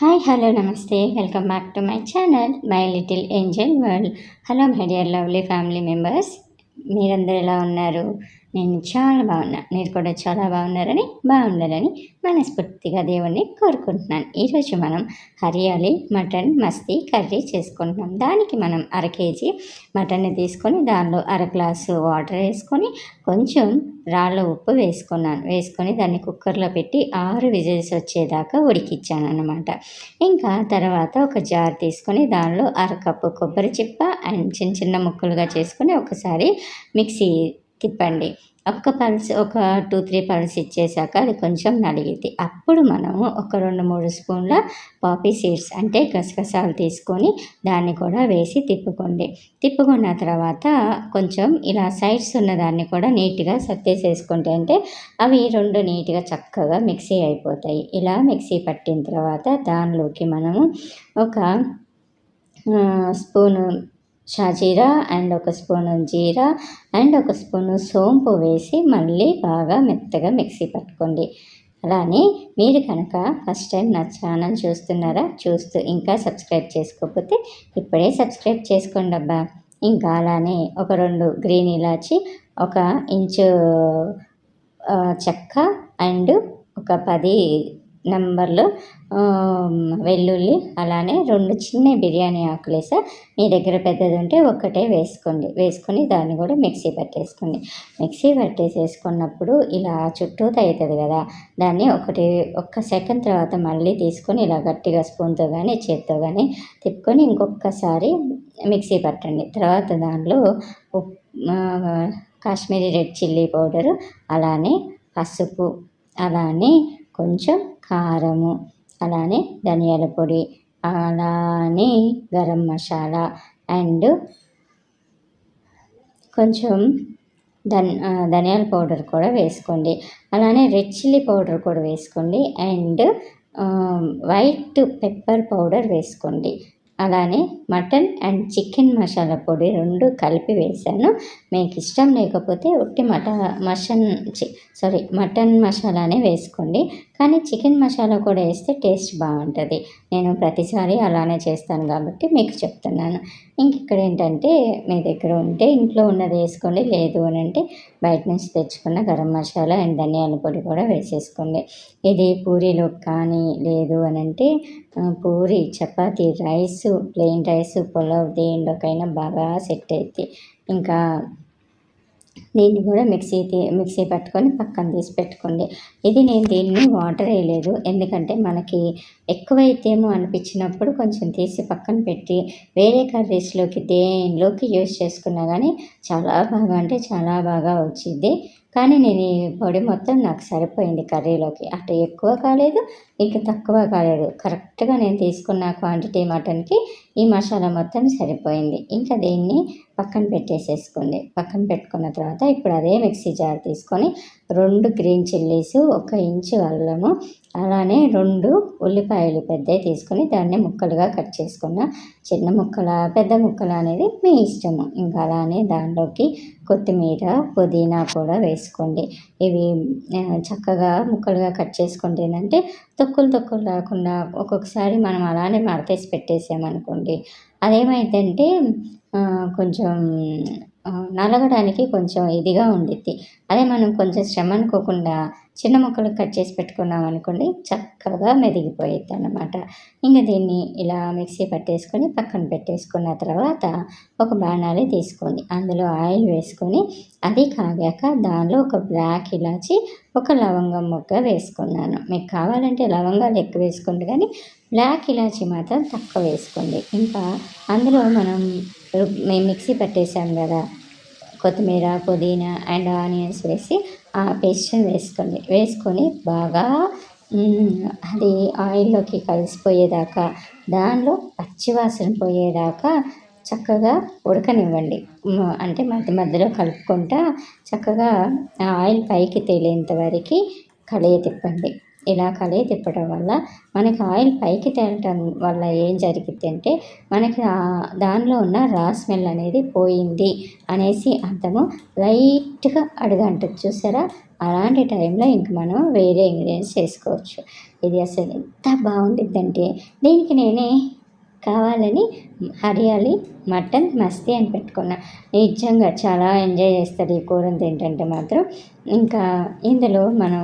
Hi hello నమస్తే welcome back to my channel my little angel world hello my dear lovely family members మీరందరూ ఎలా ఉన్నారు? నేను చాలా బాగున్నా. మీరు కూడా చాలా బాగున్నారని బాగుండాలని మనస్ఫూర్తిగా దేవుణ్ణి కోరుకుంటున్నాను. ఈరోజు మనం హరియాలి మటన్ మస్తీ కర్రీ చేసుకుంటున్నాం. దానికి మనం అర కేజీ మటన్ని తీసుకొని దానిలో అర గ్లాసు వాటర్ వేసుకొని కొంచెం రాళ్ళ ఉప్పు వేసుకున్నాను. వేసుకొని దాన్ని కుక్కర్లో పెట్టి ఆరు విజిల్స్ వచ్చేదాకా ఉడికిచ్చాను అనమాట ఇంకా తర్వాత ఒక జార్ తీసుకొని దానిలో అరకప్పు కొబ్బరి చిప్ప అండ్ చిన్న చిన్న ముక్కలుగా చేసుకొని ఒకసారి మిక్సీ తిప్పండి. ఒక్క పల్స్ ఒక టూ త్రీ పల్స్ ఇచ్చేసాక అది కొంచెం నలిగిద్ది అప్పుడు మనము ఒక రెండు మూడు స్పూన్ల పాపీ సీడ్స్ అంటే గసగసాలు తీసుకొని దాన్ని కూడా వేసి తిప్పుకోండి. తిప్పుకున్న తర్వాత కొంచెం ఇలా సైడ్స్ ఉన్న దాన్ని కూడా నీట్గా సత్తేసేసుకుంటే అంటే అవి రెండు నీట్గా చక్కగా మిక్సీ అయిపోతాయి. ఇలా మిక్సీ పట్టిన తర్వాత దానిలోకి మనము ఒక స్పూను షాజీరా అండ్ ఒక స్పూను జీరా అండ్ ఒక స్పూను సోంపు వేసి మళ్ళీ బాగా మెత్తగా మిక్సీ పట్టుకోండి. అలానే మీరు కనుక ఫస్ట్ టైం నా ఛానల్ చూస్తున్నారా చూస్తూ ఇంకా సబ్స్క్రైబ్ చేసుకోకపోతే ఇప్పుడే సబ్స్క్రైబ్ చేసుకోండి అబ్బా. ఇంకా అలానే ఒక రెండు గ్రీన్ ఇలాచి ఒక ఇంచు చెక్క అండ్ ఒక పది నంబర్లు వెల్లుల్లి అలానే రెండు చిన్న బిర్యానీ ఆకులు వేసా మీ దగ్గర పెద్దది ఉంటే ఒక్కటే వేసుకోండి. వేసుకొని దాన్ని కూడా మిక్సీ పట్టేసుకోండి. మిక్సీ పట్టేసేసుకున్నప్పుడు ఇలా చుట్టూ అవుతుంది కదా దాన్ని ఒకటి ఒక్క సెకండ్ తర్వాత మళ్ళీ తీసుకొని ఇలా గట్టిగా స్పూన్తో కానీ చేత్తో కానీ తిప్పుకొని ఇంకొకసారి మిక్సీ పట్టండి. తర్వాత దాంట్లో కాశ్మీరీ రెడ్ చిల్లీ పౌడరు అలానే పసుపు అలానే కొంచెం కారము. అలానే ధనియాల పొడి అలానే గరం మసాలా అండ్ కొంచెం ధన్ ధనియాల పౌడర్ కూడా వేసుకోండి. అలానే రెడ్ చిల్లీ పౌడర్ కూడా వేసుకోండి అండ్ వైట్ పెప్పర్ పౌడర్ వేసుకోండి. అలానే మటన్ అండ్ చికెన్ మసాలా పొడి రెండు కలిపి వేసాను. మీకు ఇష్టం లేకపోతే ఉట్టి మట మషన్ సారీ మటన్ మసాలానే వేసుకోండి. కానీ చికెన్ మసాలా కూడా వేస్తే టేస్ట్ బాగుంటుంది. నేను ప్రతిసారి అలానే చేస్తాను కాబట్టి మీకు చెప్తున్నాను. ఇంక ఇక్కడ ఏంటంటే మీ దగ్గర ఉంటే ఇంట్లో ఉన్నది వేసుకోండి లేదు అని అంటే బయట నుంచి తెచ్చుకున్న గరం మసాలా అండ్ ధనియాల పొడి కూడా వేసేసుకోండి. ఇది పూరీలో కానీ లేదు అని అంటే puri chapati rice plain rice pulao దేనిలోకైనా బాగా సెట్ అవుతుంది ఇంకా దీన్ని కూడా మిక్సీ మిక్సీ పట్టుకొని పక్కన తీసి పెట్టుకోండి. ఇది నేను దీన్ని వాటర్ వేయలేదు. ఎందుకంటే మనకి ఎక్కువైతేమో అనిపించినప్పుడు కొంచెం తీసి పక్కన పెట్టి వేరే కర్రీస్లోకి దేనిలోకి యూజ్ చేసుకున్నా కానీ చాలా బాగా అంటే చాలా బాగా వచ్చింది. కానీ నేను ఈ పొడి మొత్తం నాకు సరిపోయింది కర్రీలోకి. అటు ఎక్కువ కాలేదు ఇక తక్కువ కాలేదు. కరెక్ట్గా నేను తీసుకున్న క్వాంటిటీ మటన్కి ఈ మసాలా మొత్తం సరిపోయింది. ఇంకా దీన్ని పక్కన పెట్టేసేసుకోండి పక్కన పెట్టుకున్న తర్వాత ఇప్పుడు అదే మిక్సీ జార్ తీసుకొని రెండు గ్రీన్ చిల్లీస్ ఒక ఇంచు అల్లము అలానే రెండు ఉల్లిపాయలు పెద్దవి తీసుకొని దాన్ని ముక్కలుగా కట్ చేసుకున్న చిన్న ముక్కల పెద్ద ముక్కలు అనేది మీ ఇష్టము. ఇంకా అలానే దానిలోకి కొత్తిమీర పుదీనా కూడా వేసుకోండి. ఇవి చక్కగా ముక్కలుగా కట్ చేసుకుంటే ఏంటంటే తొక్కులు తొక్కులు రాకుండా ఒక్కొక్కసారి మనం అలానే మడతేసి పెట్టేసామనుకోండి అదేమైందంటే కొంచెం నలగడానికి కొంచెం ఇదిగా ఉండిద్ది. అదే మనం కొంచెం శ్రమ అనుకోకుండా చిన్న ముక్కలు కట్ చేసి పెట్టుకున్నాం అనుకోండి చక్కగా మెదిగిపోయిద్ది అనమాట ఇంకా దీన్ని ఇలా మిక్సీ పట్టేసుకొని పక్కన పెట్టేసుకున్న తర్వాత ఒక బాణాలి తీసుకోండి. అందులో ఆయిల్ వేసుకొని అది కాగాక దానిలో ఒక బ్లాక్ ఇలాచి ఒక లవంగం మొగ్గ వేసుకున్నాను. మీకు కావాలంటే లవంగాలు ఎక్కువ వేసుకోండి కానీ బ్లాక్ ఇలాచి మాత్రం తక్కువ వేసుకోండి. ఇంకా అందులో మనం మేము మిక్సీ పట్టేసాం కదా కొత్తిమీర పుదీనా అండ్ ఆనియన్స్ వేసి ఆ పేస్ట్ని వేసుకోండి వేసుకొని బాగా అది ఆయిల్లోకి కలిసిపోయేదాకా దానిలో పచ్చివాసన పోయేదాకా చక్కగా ఉడకనివ్వండి. అంటే మధ్య మధ్యలో కలుపుకుంటా చక్కగా ఆయిల్ పైకి తేలేంత వరకు కడియ తిప్పండి. ఇలా కలయి తిప్పడం వల్ల మనకి ఆయిల్ పైకి తేలటం వల్ల ఏం జరిగింది అంటే మనకి దానిలో ఉన్న రా స్మెల్ అనేది పోయింది అనేసి అర్థము లైట్గా అడుగంటుంది. చూసారా? అలాంటి టైంలో ఇంక మనం వేరే ఇంగ్రీడియంట్స్ చేసుకోవచ్చు. ఇది అసలు ఎంత బాగుండిద్దంటే దీనికి నేనే కావాలని హరియాలి మటన్ మస్తీ అని పెట్టుకున్నా. నిజంగా చాలా ఎంజాయ్ చేస్తారు ఈ కూరని తింటుంటే మాత్రం. ఇంకా ఇందులో మనం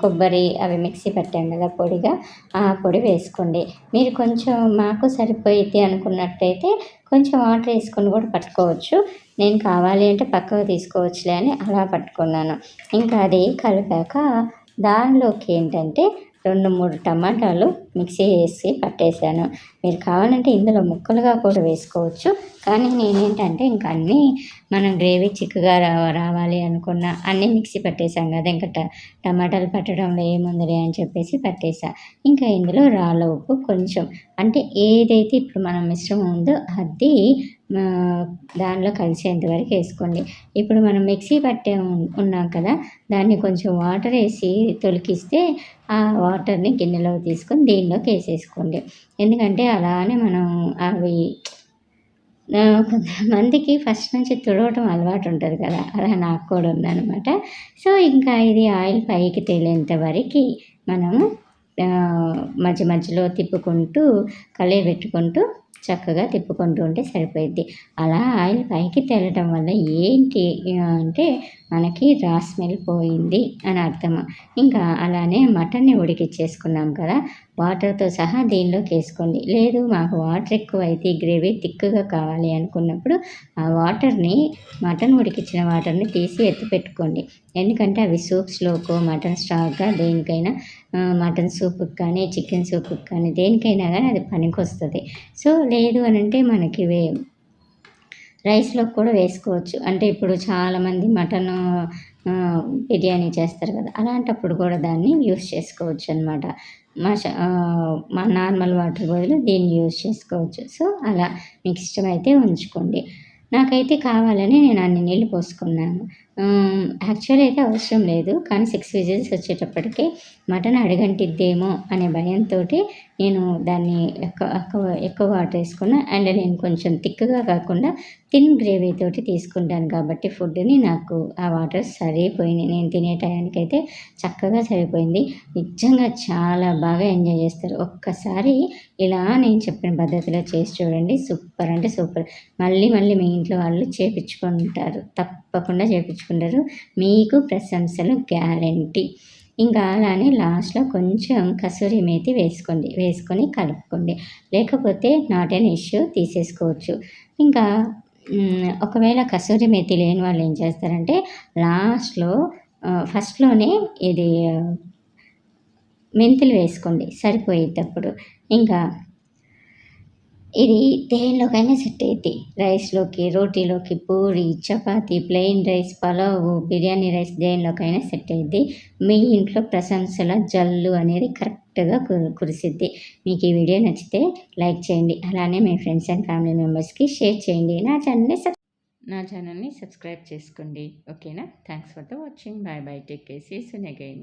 కొబ్బరి అవి మిక్సీ పెట్టాం కదా పొడిగా ఆ పొడి వేసుకోండి. మీరు కొంచెం మాకు సరిపోయిద్ది అనుకున్నట్టయితే కొంచెం వాటర్ వేసుకొని కూడా పట్టుకోవచ్చు. నేను కావాలి అంటే పక్కకు తీసుకోవచ్చులే అని అలా పట్టుకున్నాను. ఇంకా అది కలిపాక దానిలోకి ఏంటంటే రెండు మూడు టమాటాలు మిక్సీ వేసి పట్టేశాను. మీరు కావాలంటే ఇందులో ముక్కలుగా కూడా వేసుకోవచ్చు. కానీ నేనేంటంటే ఇంకా అన్నీ మనం గ్రేవీ చిక్కగా రా రావాలి అనుకున్న అన్నీ మిక్సీ పట్టేశాం కదా. ఇంకా ట టమాటాలు పట్టడంలో ఏముందిలే అని చెప్పేసి పట్టేసా ఇంకా ఇందులో రాళ్ళ ఉప్పు కొంచెం అంటే ఏదైతే ఇప్పుడు మనం మిశ్రమం ఉందో అది దానిలో కలిసేంత వరకు వేసుకోండి. ఇప్పుడు మనం మిక్సీ పట్టే ఉన్నాం కదా దాన్ని కొంచెం వాటర్ వేసి తొలికిస్తే ఆ వాటర్ని గిన్నెలో తీసుకొని దీనిలోకి వేసేసుకోండి. ఎందుకంటే అలానే మనం అవి కొంతమందికి ఫస్ట్ నుంచి తుడవటం అలవాటు ఉంటుంది కదా అలా నాకు కూడా ఉందన్నమాట. సో ఇంకా ఇది ఆయిల్ పైకి తేలేంత వరకు మనము మధ్య మధ్యలో తిప్పుకుంటూ కలియబెట్టుకుంటూ చక్కగా తిప్పుకుంటూ ఉంటే సరిపోయిద్ది. అలా ఆయిల్ పైకి తేలటం వల్ల ఏంటి అంటే మనకి రా స్మెల్ పోయింది అని అర్థం ఇంకా అలానే మటన్ని ఉడికిచ్చేసుకున్నాం కదా వాటర్తో సహా దీనిలోకి వేసుకోండి. లేదు మాకు వాటర్ ఎక్కువ అయితే గ్రేవీ థిక్గా కావాలి అనుకున్నప్పుడు ఆ వాటర్ని మటన్ ఉడికించిన వాటర్ని తీసి ఎత్తి పెట్టుకోండి. ఎందుకంటే అవి సూప్స్లోకో మటన్ స్టాక్గా దేనికైనా మటన్ సూప్కి కానీ చికెన్ సూప్కి కానీ దేనికైనా కానీ అది పనికి వస్తుంది. సో లేదు అని అంటే మనకి వే రైస్లో కూడా వేసుకోవచ్చు. అంటే ఇప్పుడు చాలామంది మటన్ బిర్యానీ చేస్తారు కదా అలాంటప్పుడు కూడా దాన్ని యూస్ చేసుకోవచ్చు అనమాట మష మా నార్మల్ వాటర్ బదులు దీన్ని యూజ్ చేసుకోవచ్చు. సో అలా మీకు ఇష్టమైతే ఉంచుకోండి. నాకైతే కావాలని నేను అన్ని నీళ్ళు పోసుకున్నాను. యాక్చువల్ అయితే అవసరం లేదు. కానీ సిక్స్ విజిల్స్ వచ్చేటప్పటికి మటన్ అడగంటిద్దేమో అనే భయంతో నేను దాన్ని ఎక్కువ ఎక్కువ ఎక్కువ వాటర్ వేసుకున్నా అండ్ నేను కొంచెం థిక్గా కాకుండా థిన్ గ్రేవీ తోటి తీసుకుంటాను కాబట్టి ఫుడ్ని నాకు ఆ వాటర్ సరిపోయింది నేను తినే టయానికి అయితే చక్కగా సరిపోయింది. నిజంగా చాలా బాగా ఎంజాయ్ చేస్తారు. ఒక్కసారి ఇలా నేను చెప్పిన పద్ధతిలో చేసి చూడండి. సూపర్ అంటే సూపర్. మళ్ళీ మళ్ళీ మీ ఇంట్లో వాళ్ళు చేపించుకుంటారు. తప్పకుండా చేపించుకుంటారు. మీకు ప్రశంసలు గ్యారంటీ. ఇంకా అలానే లాస్ట్లో కొంచెం కసూరి మేతి వేసుకోండి వేసుకొని కలుపుకోండి. లేకపోతే నాట్ ఎన్ ఇష్యూ తీసేసుకోవచ్చు. ఇంకా ఒకవేళ కసూరి మేతి లేని వాళ్ళు ఏం చేస్తారంటే లాస్ట్లో ఫస్ట్లోనే ఇది మెంతులు వేసుకోండి సరిపోయేటప్పుడు. ఇంకా ఇది దేనిలోకైనా సెట్ అయ్యింది రైస్లోకి రోటీలోకి puri chapati plain rice pulao biryani rice దేనిలోకైనా set అయ్యింది మీ ఇంట్లో ప్రశంసల జల్లు అనేది కరెక్ట్గా కురిసిద్ది. మీకు ఈ వీడియో నచ్చితే లైక్ చేయండి. అలానే మీ ఫ్రెండ్స్ అండ్ ఫ్యామిలీ మెంబర్స్కి షేర్ చేయండి. నా ఛానల్ని సబ్ నా ఛానల్ని సబ్స్క్రైబ్ చేసుకోండి. ఓకేనా? Thanks for the watching. Bye bye. Take care see again.